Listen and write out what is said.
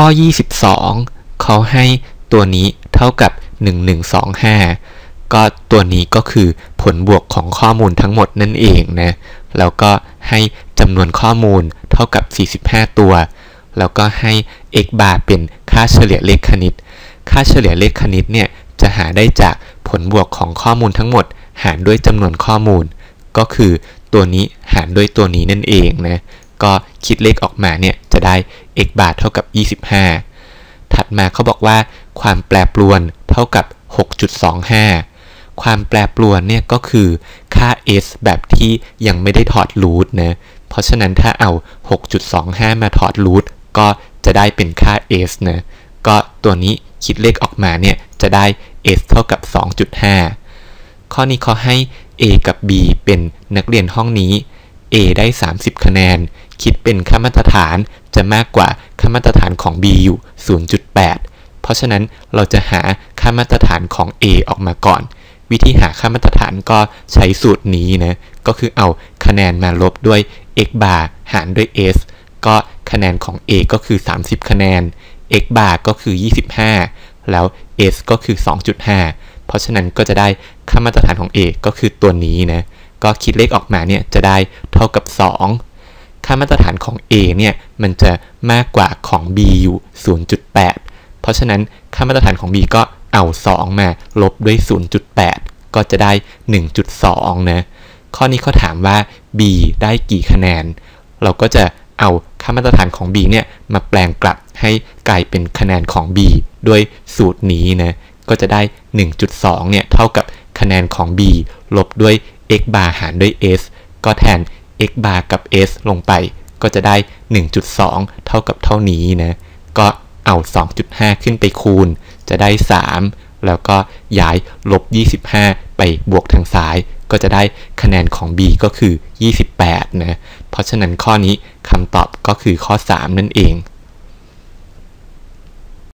ข้อ 22 เขาให้ตัวนี้เท่ากับ 1125 ก็ตัวนี้ก็คือผลบวกของข้อมูลทั้งหมดนั่นเองนะ แล้วก็ให้จำนวนข้อมูลเท่ากับ 45 ตัว แล้วก็ให้ x bar เป็นค่าเฉลี่ยเลขคณิต ค่าเฉลี่ยเลขคณิตเนี่ยจะหาได้จากผลบวกของข้อมูลทั้งหมด หารด้วยจำนวนข้อมูล ก็คือตัวนี้หารด้วยตัวนี้นั่นเองนะ ก็คิดเลขออกมาเนี่ยจะได้ x bar เท่ากับ 25 ถัดมาเขาบอกว่าความแปรปรวนเท่ากับ 6.25 ความแปรปรวนเนี่ยก็คือค่า s แบบที่ยังไม่ได้ถอดรูทนะ เพราะฉะนั้นถ้าเอา 6.25 มาถอดรูทก็จะได้เป็นค่า s นะก็ตัวนี้คิดเลขออกมาเนี่ยจะได้ s เท่ากับ 2.5 ข้อนี้เขาให้ a กับ b เป็นนักเรียนห้องนี้ a ได้ 30 คะแนน คิดเป็นค่ามาตรฐานจะมากกว่าค่ามาตรฐานของ b อยู่ 0.8 เพราะฉะนั้นเราจะหาค่ามาตรฐานของ a ออกมาก่อน วิธีหาค่ามาตรฐานก็ใช้สูตรนี้นะ ก็คือเอาคะแนนมาลบด้วย x bar หารด้วย s ก็คะแนนของ a ก็คือ 30 คะแนน x bar ก็คือ 25 แล้ว s ก็คือ 2.5 เพราะฉะนั้นก็จะได้ค่ามาตรฐานของ a ก็คือตัวนี้นะ ก็คิดเลขออกมาเนี่ยจะได้เท่ากับ 2 ค่ามาตรฐานของ a เนี่ยมันจะมากกว่าของ b อยู่ 0.8 เพราะฉะนั้นค่ามาตรฐานของ b ก็เอา 2 มาลบด้วย 0.8 ก็จะได้ 1.2 นะ ข้อนี้เขาถามว่า b ได้กี่คะแนน เราก็จะเอาค่ามาตรฐานของ b เนี่ยมาแปลงกลับให้กลายเป็นคะแนนของ b ด้วยสูตรนี้นะ ก็จะได้ 1.2 เนี่ยเท่ากับคะแนนของ b ลบด้วย x bar หารด้วย s ก็แทน x bar กับ s ลงไป ก็จะได้ 1.2 เท่ากับเท่านี้นะ ก็เอา 2.5 ขึ้นไปคูณ จะได้ 3 แล้วก็ย้ายลบ 25 ไปบวกทางซ้าย ก็จะได้คะแนนของ b ก็คือ 28 นะ เพราะฉะนั้นข้อนี้คำตอบก็คือข้อ 3 นั่นเอง